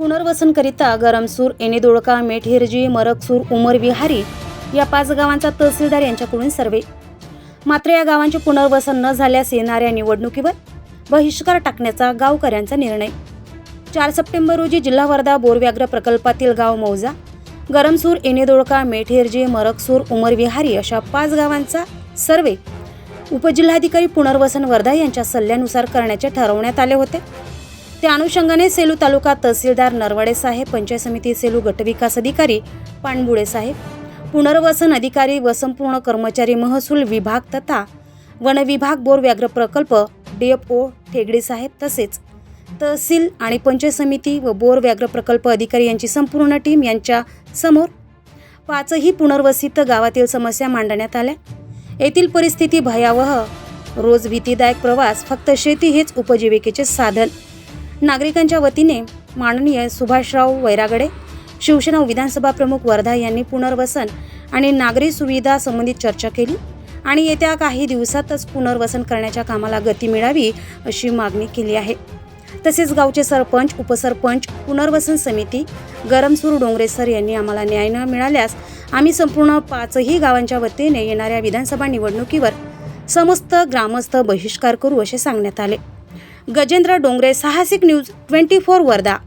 पुनर्वसनकरिता गरमसूर एनेदोळका मेठहिरजी मरकसूर उमर विहारी या पाच गावांचा तहसीलदार यांच्याकडून सर्वे. मात्र या गावांचे पुनर्वसन न झाल्यास येणाऱ्या निवडणुकीवर बहिष्कार टाकण्याचा गावकऱ्यांचा निर्णय. चार सप्टेंबर रोजी जिल्हा वर्धा बोरव्याघ्र प्रकल्पातील गाव मौजा. गरमसूर एनेदोळका मेठेरजी मरकसूर उमरविहारी अशा पाच गावांचा सर्वे. उपजिल्हाधिकारी पुनर्वसन वर्धा यांच्या सल्ल्यानुसार करण्याचे ठरवण्यात आले होते. त्या अनुषंगाने सेलू तालुका तहसीलदार नरवडे साहेब पंचायत समिती सेलू गटविकास अधिकारी पाणबुडे साहेब पुनर्वसन अधिकारी व संपूर्ण कर्मचारी महसूल विभाग तथा वनविभाग बोर व्याघ्र प्रकल्प डीएफओ ठेगडे साहेब तसेच तहसील आणि पंचायत समिती व बोर व्याघ्र प्रकल्प अधिकारी यांची संपूर्ण टीम यांच्या समोर पाचही पुनर्वसित गावातील समस्या मांडण्यात आल्या. येथील परिस्थिती भयावह रोज भीतीदायक प्रवास फक्त शेती हेच उपजीविकेचे साधन. नागरिकांच्या वतीने माननीय सुभाषराव वैरागडे शिवसेना विधानसभा प्रमुख वर्धा यांनी पुनर्वसन आणि नागरी सुविधा संबंधित चर्चा केली आणि येत्या काही दिवसातच पुनर्वसन करण्याच्या कामाला गती मिळावी अशी मागणी केली आहे. तसेच गावचे सरपंच उपसरपंच पुनर्वसन समिती गरमसूर डोंगरे सर यांनी आम्हाला न्याय न मिळाल्यास आम्ही संपूर्ण पाचही गावांच्या वतीने येणाऱ्या विधानसभा निवडणुकीवर समस्त ग्रामस्थ बहिष्कार करू असे सांगण्यात आले. गजेंद्र डोंगरे साहसिक न्यूज ट्वेंटी फोर वर्धा